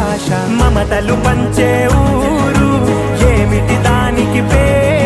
భాష. మమతలు పంచే ఊరు. ఏమిటి దానికి పేరు?